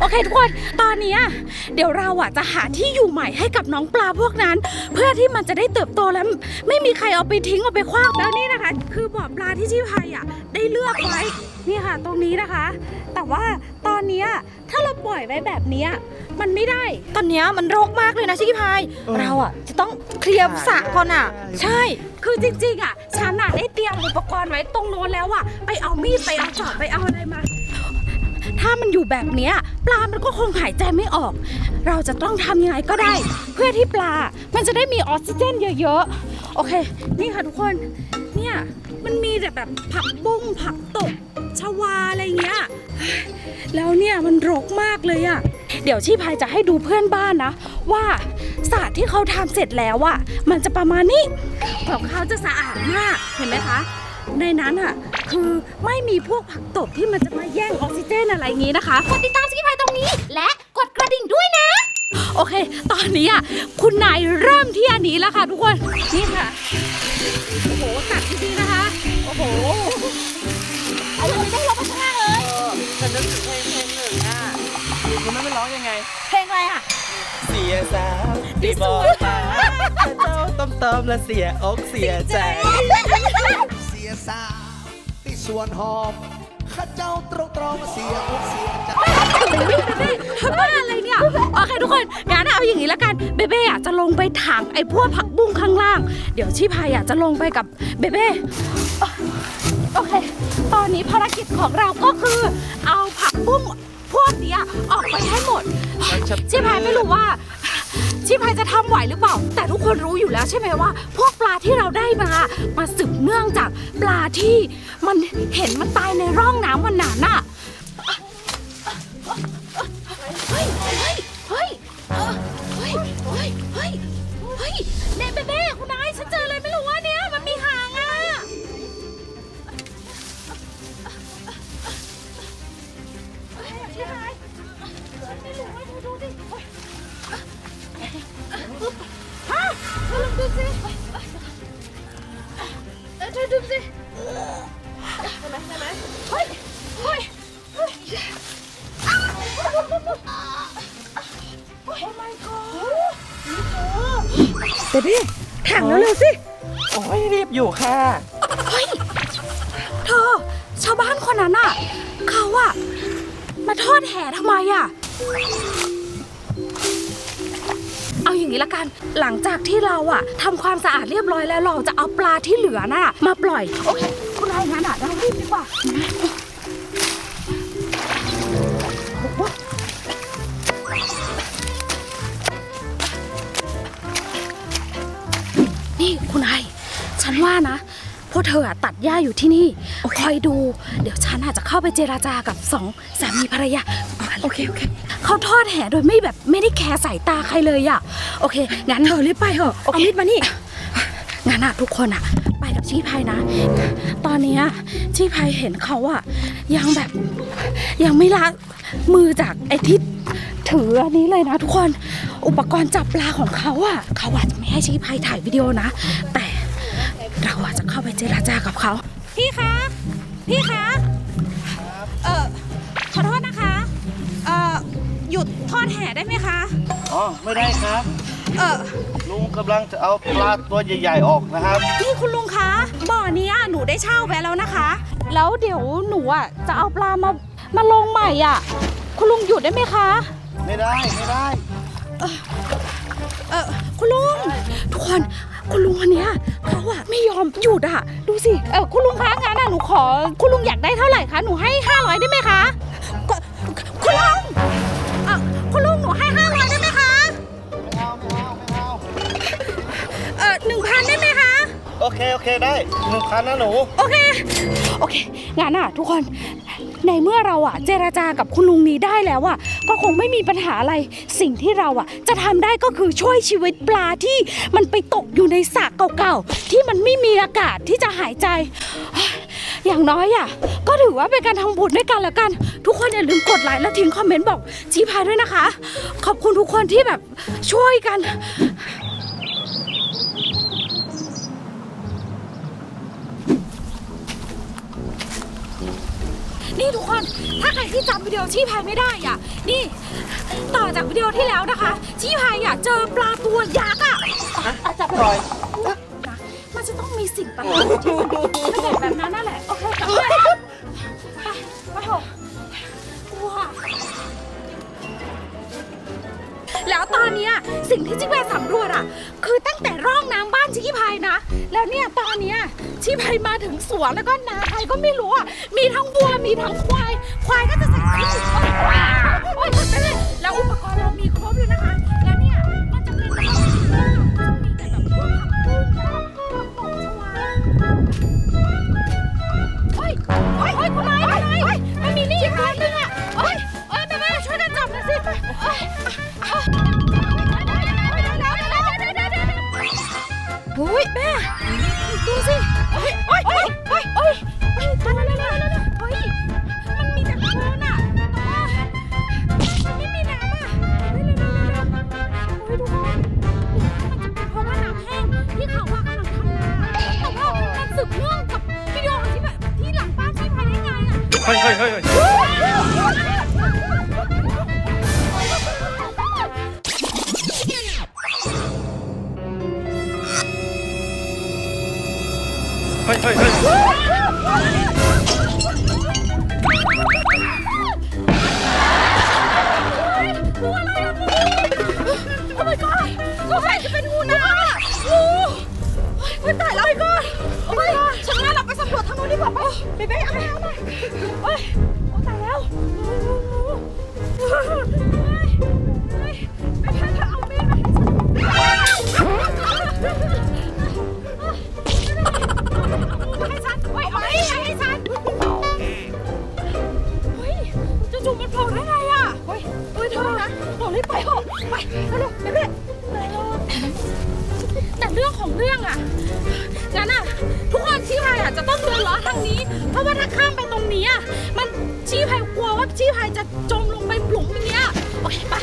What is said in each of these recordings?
โอเคทุกคน ตอนเนี้ยเดี๋ยวเราอะจะหาที่อยู่ใหม่ให้กับน้องปลาพวกนั้น เพื่อที่มันจะได้เติบโตแล้วไม่มีใครเอาไปทิ้งเอาไปคว้างแล้วนี่นะคะ คือบ่อปลาที่ชีพายอะได้เลือกไว้นี่ค่ะ ตรงนี้นะคะ แต่ว่าตอนเนี้ยถ้าเราปล่อยไว้แบบเนี้ยมันไม่ได้ ตอนเนี้ยมันรกมากเลยนะชิคกี้พายเราอะจะต้องเคลียร์สระก่อนอะ ใช่ คือจริงๆอะฉันอะได้เตรียมอุปกรณ์ไว้ตรงโน้นแล้วอะไปเอามีดไปเอาจอบไปเอาอะไรมา ถ้ามันอยู่แบบเนี้ยปลามันก็คงหายใจไม่ออก เราจะต้องทำยังไงก็ได้ เพื่อที่ปลา มันจะได้มีออกซิเจนเยอะๆ โอเค นี่ค่ะทุกคน เนี่ย มันมีแต่แบบผักบุ้งผักตบชวาอะไรเงี้ย แล้วเนี่ยมันรกมากเลยอะเดี๋ยวชีพายจะให้ดูเพื่อนบ้านนะ ว่าสระที่เขาทำเสร็จแล้วอะมันจะประมาณนี้ของเขาจะสะอาดมาก เห็นไหมคะ ในนั้นอะ คือไม่มีพวกผักตบที่มันจะมาแย่งออกซิเจนอะไรอย่างงี้นะคะ กดติดตามสกิพายตรงนี้ และกดกระดิ่งด้วยนะ โอเค ตอนนี้อะคุณนายเริ่มที่อันนี้แล้วค่ะทุกคน นี่ค่ะ โอ้โหตัดดีๆนะคะ โอ้โห เอาเลยได้ลงไปข้างล่างเลย ฉันนึกถึงเพลงเพลงหนึ่งอะคุณไม่ไปร้องยังไง เพลงอะไรอะ เสียสาวที่บอกตาเจ้าต้มต้มและเสียอกเสียใจ เสียสาวที่ สวนหอมข้าเจ้าตรงตรงเสียอกเสียใจทำบ้าอะไรเนี่ย โอเคทุกคนงั้นเอาอย่างนี้ละกันเบเบ้อะจะลงไปถังไอ้พวกผักบุ้งข้างล่าง เดี๋ยวชีพายอะจะลงไปกับเบเบ้โอเค ตอนนี้ภารกิจของเราก็คือ เอาผักบุ้งพวกเนี้ยออกไปให้หมดชีพายไม่รู้ว่า ชีพายจะทำไหวหรือเปล่า แต่ทุกคนรู้อยู่แล้วใช่ไหมว่า พวกปลาที่เราได้มา มาสืบเนื่องจากปลาที่มันเห็นมันตายในร่องน้ำวันนั้นน่ะเฮ้ย เฮ้ย เฮ้ยเอ่อเฮ้ยเฮ้ย เฮ้ย เฮ้ยเน่เบ ถังแล้วเร็วสิ โอ้ยรีบอยู่ค่ะ เฮ้ย เธอ ชาวบ้านคนนั้นอะ เขาอะมาทอดแห่ทำไมอะเอาอย่างนี้ละกัน หลังจากที่เราอะทำความสะอาดเรียบร้อยแล้วเราจะเอาปลาที่เหลือน่ะ มาปล่อย โอเคคุณนายงั้นอะเรารีบดีกว่า คุณไอฉันว่านะ พวกเธออะตัดหญ้าอยู่ที่นี่ คอยดู เดี๋ยวฉันอาจจะเข้าไปเจราจากับสองสามีภรรยา โอเค โอเค เขาทอดแห่โดยไม่แบบไม่ได้แคร์สายตาใครเลยอะโอเค งั้นเธอรีบไปเถอะเอามีดมานี่ งั้นอะทุกคนอะไปกับชีพายนะ ตอนเนี้ยชีพายเห็นเขาอะยังแบบยังไม่ละมือจากไอ้ที่ ถืออันนี้เลยนะทุกคน อุปกรณ์จับปลาของเขาอะเขาอาจจะไม่ให้ชีพายถ่ายวิดีโอนะ แต่เราอาจจะเข้าไปเจราจากับเขา พี่คะ พี่คะ เออขอโทษนะคะ เออหยุดทอดแห่ได้ไหมคะ อ๋อ ไม่ได้ครับ เออลุงกำลังจะเอาปลาตัวใหญ่ ๆ ออกนะครับนี่คุณลุงคะ บ่อนี้หนูได้เช่าไว้แล้วนะคะ แล้วเดี๋ยวหนูอะจะเอาปลามามาลงใหม่อะ คุณลุงหยุดได้ไหมคะ ไม่ได้ไม่ได้ เออคุณลุงทุกคนคุณลุงคนเนี้ยเขาอะไม่ยอมหยุดอะดูสิเออคุณลุงคะงั้นอะหนูขอ คุณลุงอยากได้เท่าไหร่คะหนูให้ห้าร้อยได้ไหมคะก็คุณลุงเออคุณลุงหนูให้ห้าร้อยได้ไหมคะไม่เอาไม่เอาไม่เอาเออหนึ่งพันได้ไหมคะ โอเคโอเคได้หนึ่งพันนะหนู โอเค โอเคงั้นอะทุกคน ในเมื่อเราอะเจราจากับคุณลุงนี้ได้แล้วอะก็คงไม่มีปัญหาอะไรสิ่งที่เราอะจะทำได้ก็คือช่วยชีวิตปลาที่มันไปตกอยู่ในสระเก่าๆที่มันไม่มีอากาศที่จะหายใจ อย่างน้อยอะก็ถือว่าเป็นการทำบุญด้วยกันล้วกัน ทุกคนอย่าลืมกดไลค์และทิ้งคอมเมนต์บอกชี้พายด้วยนะคะ ขอบคุณทุกคนที่แบบช่วยกัน นี่ทุกคน ถ้าใครที่จำวิดีโอชี้พายไม่ได้อะ นี่ต่อจากวิดีโอที่แล้วนะคะ ชี้พายอะเจอปลาตัวยักษ์อะอาจับเลยนะมันจะต้องมีสิ่งประหลาดที่มันเป็นแบบนั้นนั่นแหละ โอเคจับเลยไปไปเถอะ แล้วตอนเนี้ยสิ่งที่จิ๊กแวร์สำรวจอะ คือตั้งแต่ร่องน้ำบ้านชิคกี้พายนะ แล้วเนี่ยตอนเนี้ยชิคกี้พายมาถึงสวนแล้วก็นาใครก็ไม่รู้อะมีทั้งวัวมีทั้งควาย ควายก็จะใส่สีโอ้ยโอ้ยไปเลยแล้วอุปกรณ์เรามี อ้ยแม่ดูสิโอ้ยโอ้ยโอ้ยโอ้ยโอ้ยโอ้ยตายแล้วแล้วแล้วแล้วโอ้ยมันมีแต่โคลนอะแต่ว่ามันไม่มีน้ำอะเร็วเร็วเร็วเร็วโอ้ยทุกคนมันจะเป็นเพราะว่าน้ำแห้งที่เขาว่ากำลังทำนาแต่ว่ามันสืบเนื่องกับวิดีโอที่แบบที่หลังบ้านที่ภายได้ไงอะ เฮ้ยเฮ้ยเฮ้ย เฮ้ยเฮ้ย รีบไปเถอะไปเร็วๆเร็วๆแต่เรื่องของเรื่องอะงั้นอะทุกคนชี้พายอะจะต้องเดินล้อทางนี้ เพราะว่าถ้าข้ามไปตรงนี้อะมันชี้พายกลัวว่าชี้พายจะจมลงไปหลุมอย่างเงี้ยโอเคไป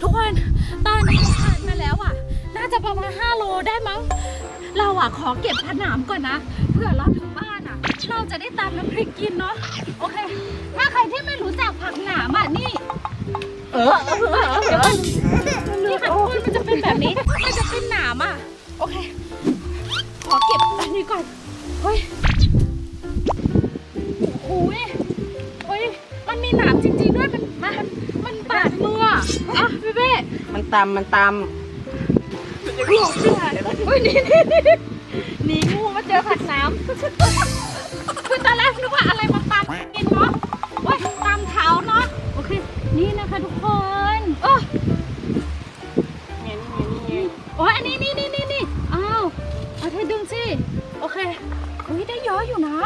ทุกคนตอนนี้ผ่านมาแล้วอะน่าจะประมาณ5โลได้มั้ง เราอะขอเก็บผนามก่อนนะเพื่อราถึงบ้านอะ เราจะได้ตามน้ำพริกกินเนาะโอเค ถ้าใครที่ไม่รู้จักผักหนามอะนี่ เออเดี๋ยวก่อนนี่ค่ะทุกคนมันจะเป็นแบบนี้ มันจะเป็นหนามอะ โอเค ขอเก็บอันนี้ก่อน เฮ้ยโอ้ยเฮ้ย มันมีหนามจริงๆด้วย มันมันมันบาดมืออะอะพี่เบ้มันตำมันตเฮ้ยนี่นี่นี่ำหนีงูมาเจอผัดน้คือ ตอนแรกนึกว่าอะไรมาตามกินเนาะว้ยตามเท้าเนาะโอเค นี่นะคะทุกคนเออโอ้ยอันนี้นี่นี่นี่นี่อ้าวเอาเธอดึงสิโอเคอุ้ยได้เยอะอยู่นะ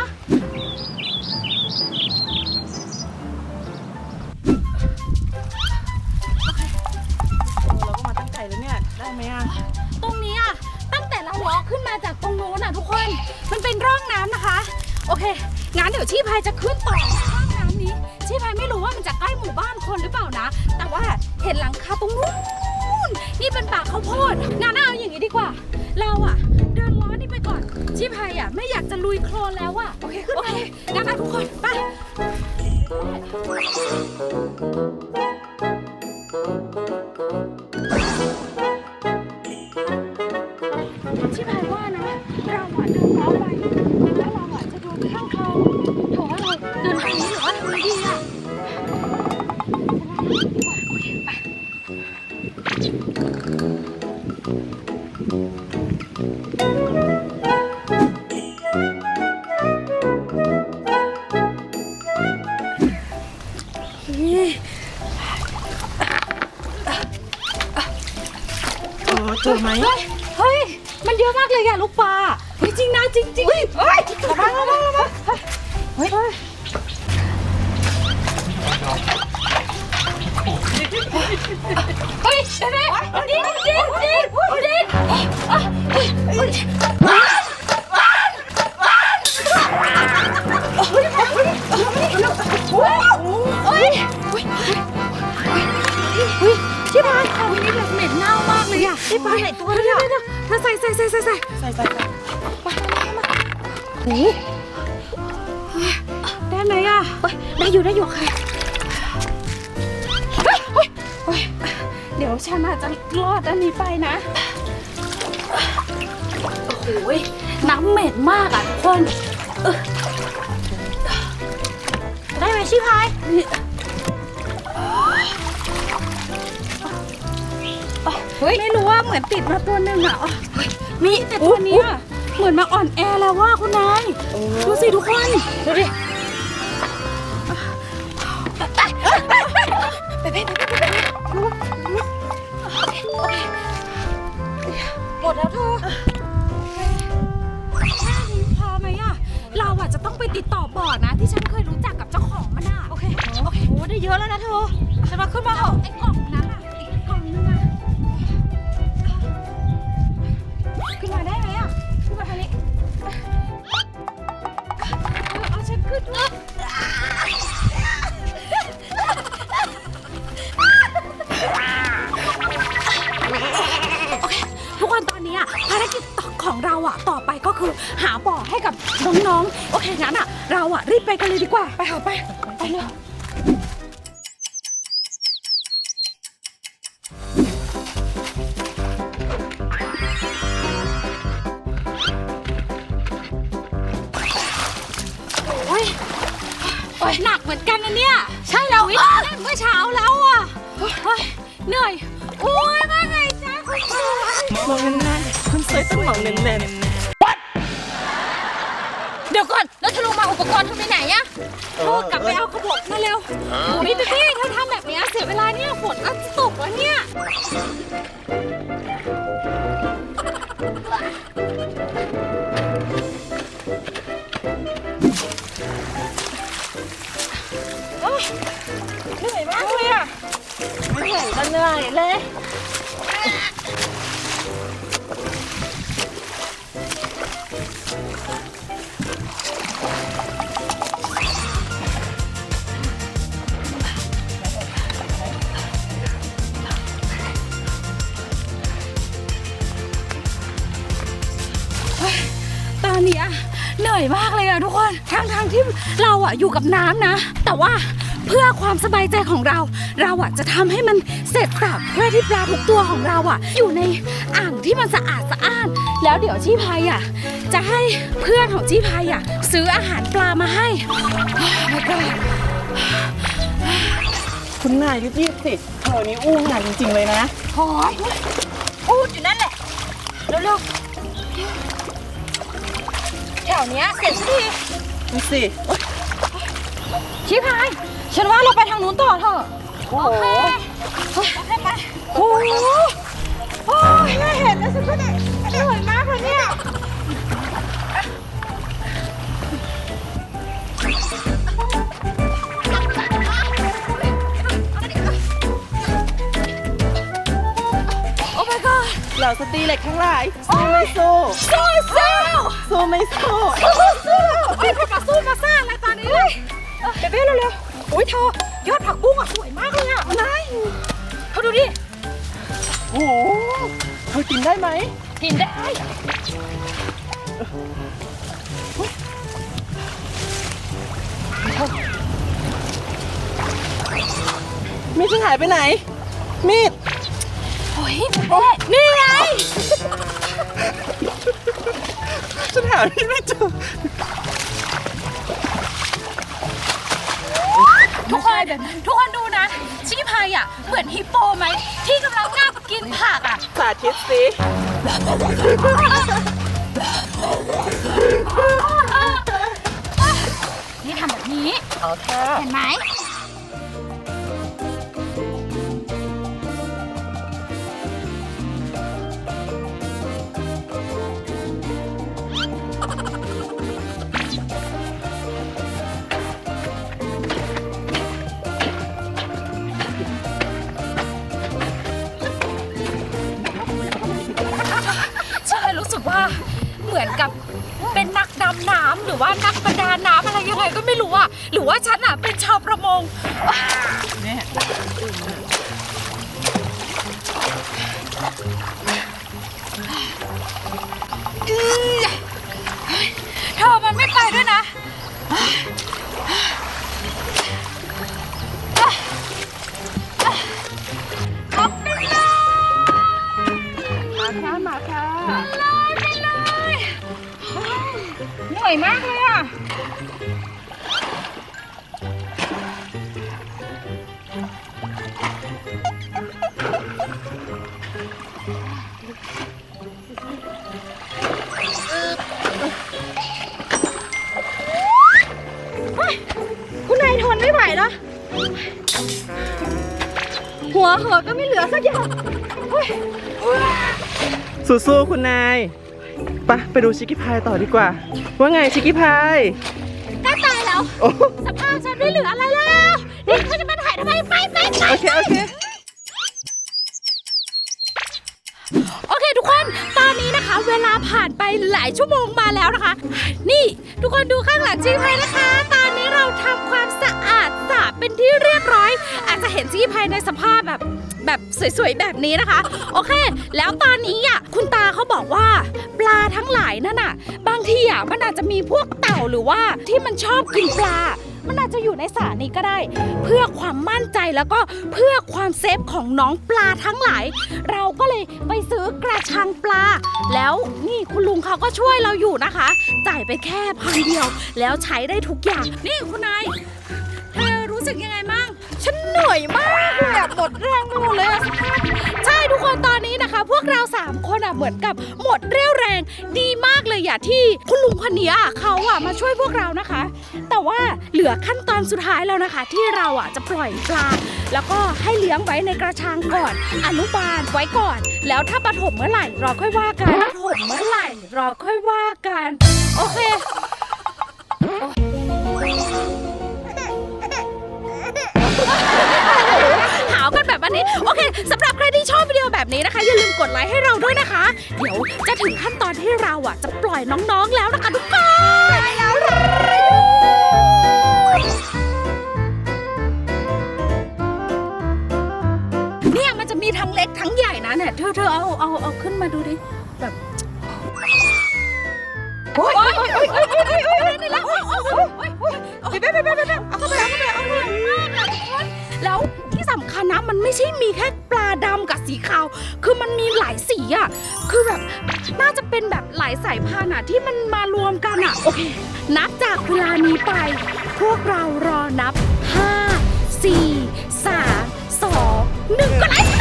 เออเจอไหมเฮ้ยเฮ้ย มันเยอะมากเลยอะลูกปลา เฮ้ยจริงนะจริงจริงเฮ้ยเฮ้ยระวังระวังระวังเฮ้ยเฮ้ยเฮ้ยเดี๋ยวๆดินดินดินดินอะเฮ้ย เฮ้ยเฮ้ยที่บ้านเขานี่แบบเหม็นเน่ามากเลยอะที่บ้านไหนตัวเลยอะเธอใส่ใส่ใส่ส่ใส่ใส่โอ้ได้ไหมอะเฮ้ยได้อยู่ได้อยู่ค่ะเดี๋ยวฉันอาจจะรอดอันนี้ไปนะ โอ้โหยน้ำเหม็นมากอะทุกคน ได้ไหมชิพาย เฮ้ยไม่รู้ว่าเหมือนติดมาตัวหนึ่งอะอ๋อมีแต่ตัวเนี้ยเหมือนมาอ่อนแอแล้วว่าคุณนายดูสิทุกคน ดูดิ ทุกคนตอนนี้อะภารกิจตอกของเราอะต่อไปก็คือหาบ่อให้กับน้องๆ โอเคงั้นอะเราอะรีบไปกันเลยดีกว่า ไปเถอะไป ไปเลย วยต้องมองแน่นเดี๋ยวก่อน แล้วเธอลงมาอุปกรณ์เธอไปไหนอะเธอกลับไปเอากระบอกมาเร็วพี่พี่พี่เธอทำแบบเนี้ยเสียเวลาเนี่ยฝนก็จะตกแล้วเนี่ย เหนื่อยมากเลยอะเหนื่อยก็เหนื่อยเลย นื่อยมากเลยอะทุกคนทั้งทงๆที่เราอะอยู่กับน้ำนะ แต่ว่าเพื่อความสบายใจของเรา เราอะจะทำให้มันเสร็จสับเพื่อที่ปลาทุกตัวของเราอะอยู่ในอ่างที่มันสะอาดสะอ้าน แล้วเดี๋ยวชีพายอะจะให้เพื่อนของชีพายอะซื้ออาหารปลามาให้ไม่ก็ๆคุณนายรีบๆสิเธอนี้อู้งานจริง ๆ เลยนะโอ้ยพูดอยู่นั่นแหละเร็วๆ แถวเนี้ยเสร็จสักทีดูสิโอ๊ยชิพาย ฉันว่าเราไปทางนู้นต่อเถอะ โอ้โหโอเคไปโอ้โหโอ้ยน่าเห็นนะฉันก็เหนื่อยมากเลยเนี่ยโอ้ my god เหล่าสตรีเหล็กทั้งหลายสู้ไม่สู้สู้สู้ สู้ไม่สู้สู้สู้เฮ้ยมาสู้มาซ่าอะไรตอนนี้เลยเบเบ้เร็วๆอุ้ยเธอยอดผักบุ้งอะสวยมากเลยอะนายเธอดูดิโอ้โหเธอกินได้ไหมกินได้มีดฉันหายไปไหนมีดโอ้ยเบ้นี่ไง ฉันหามีดไม่เจอทุกคนทุกคนดูนะชิคกี้พายอะเหมือนฮิปโปไหม ที่กำลังงับกินผักอะสาธิตสินี่ทำแบบนี้เอาค่ะเห็นไหม มือนกับเป็นนักดำน้ำหรือว่านักประดาน้ำอะไรยังไงก็ไม่รู้อะหรือว่าฉันอะเป็นชาวประมงเเธอมันไม่ไปด้วยนะ เหนื่อยมากเลยอะคุณนายทนไม่ไหวแล้ว หัวเหอก็ไม่เหลือสักอย่างสู้ๆคุณนาย ไปะไปดูชิคกี้พายต่อดีกว่า ว่าไงชิคกี้พายใกล้ตายแล้ว โอ้สภาพฉันไม่เหลืออะไรแล้วนี่เขาจะมาถ่ายทำไมไปไปไปโอเคโอเคโอเคทุกคนตอนนี้นะคะ เวลาผ่านไปหลายชั่วโมงมาแล้วนะคะ นี่ทุกคนดูข้างหลังจีพายนะคะ ตอนนี้เราทำความสะอาดสระเป็นที่เรียบร้อย อาจจะเห็นจีพายในสภาพแบบ แบบสวยๆแบบนี้นะคะ โอเค แล้วตอนนี้อะคุณตาเขาบอกว่า ปลาทั้งหลายนั่นน่ะ บางทีอะมันอาจจะมีพวกเต่าหรือว่าที่มันชอบกินปลา มันอาจจะอยู่ในสระนี้ก็ได้ เพื่อความมั่นใจแล้วก็เพื่อความเซฟของน้องปลาทั้งหลาย เราก็เลยไปซื้อกระชังปลา แล้วนี่คุณลุงเขาก็ช่วยเราอยู่นะคะ จ่ายไปแค่พันเดียว แล้วใช้ได้ทุกอย่าง นี่คุณนายเธอรู้สึกยังไงบ้าง ฉันเหนื่อยมากเลยอะหมดแรงไปหมดเลยอะสภาพใช่ทุกคนตอนนี้นะคะ พวกเราสามคนอะเหมือนกับหมดเรี่ยวแรงดีมากเลยอะที่คุณลุงคนนี้อะเขาอะมาช่วยพวกเรานะคะ แต่ว่าเหลือขั้นตอนสุดท้ายแล้วนะคะ ที่เราอะจะปล่อยปลาแล้วก็ให้เลี้ยงไว้ในกระชังก่อน อนุบาลไว้ก่อน แล้วถ้าปฐมเมื่อไหร่ราค่อยว่ากันปฐมเมื่อไหร่ราค่อยว่ากัน โอเคห โอเคสำหรับใครที่ชอบวิดีโอแบบนี้นะคะ อย่าลืมกดไลค์ให้เราด้วยนะคะ เดี๋ยวจะถึงขั้นตอนที่เราอะ จะปล่อยน้องๆแล้วนะคะทุกคนใช่แล้วเนี่ยมันจะมีทั้งเล็กทั้งใหญ่นะเนี่ยเธอเธอเอาเอาเอาขึ้นมาดูดิแบบโอ้ยโอ้ยโอ้ยโอ้ยโอ้ยโอ้ยโอ้ยนี่แล้วโอ้ยโอ้ยโอ้ยโอ้ยโอ้ยโอ้ยไปไปไปไปไปเอาเข้าไปเอาเข้าไปเอาเข้าไปม คัญนะมันไม่ใช่มีแค่ปลาดำกับสีขาว คือมันมีหลายสีอะคือแบบน่าจะเป็นแบบหลายสายพันธุ์อะที่มันมารวมกันอะโอเค นับจากเวลานี้ไป พวกเรารอนับ 5 4 3 2 1ก็ไลค์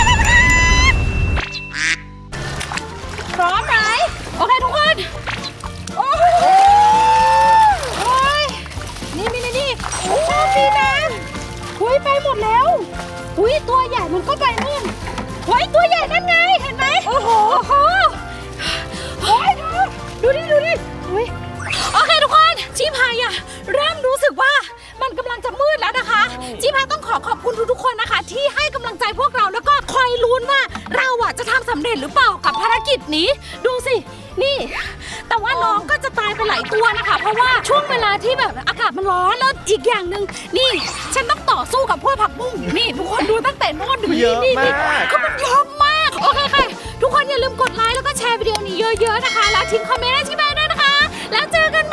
พร้อมไหมโอเคทุกคน โอ้โหโอ้ยนี่นี่นี่นี่โอ้โหดีนะ หุยไปหมดแล้ว หุยตัวใหญ่มันก็ไปนู่นหุยตัวใหญ่นั่นไงเห็นไหมโอ้โหโอ้โหโอ้ยดูดูดิดูดิหุยโอเคทุกคนชีพายอะเริ่มรู้สึกว่ามันกำลังจะมืดแล้วนะคะชีพายต้องขอขอบคุณทุกๆคนนะคะ ที่ให้กำลังใจพวกเราแล้วก็คอยลุ้นว่าเราอะจะทำสำเร็จหรือเปล่ากับภารกิจนี้ดูสินี่ หลายตัวนะคะ เพราะว่าช่วงเวลาที่แบบอากาศมันร้อนแล้วอีกอย่างหนึ่งนี่ ฉันต้องต่อสู้กับพวกผักบุ้งนี่ทุกคนดูตั้งแต่โน่นถึงเยนี่อะนี่มากนี่ก็มันเยอะมาก โอเคค่ะ ทุกคนอย่าลืมกดไลค์แล้วก็แชร์วิดีโอนี้เยอะๆนะคะ แล้วทิ้งคอมเมนต์ให้ที่บ้านด้วยนะคะ แล้วเจอกัน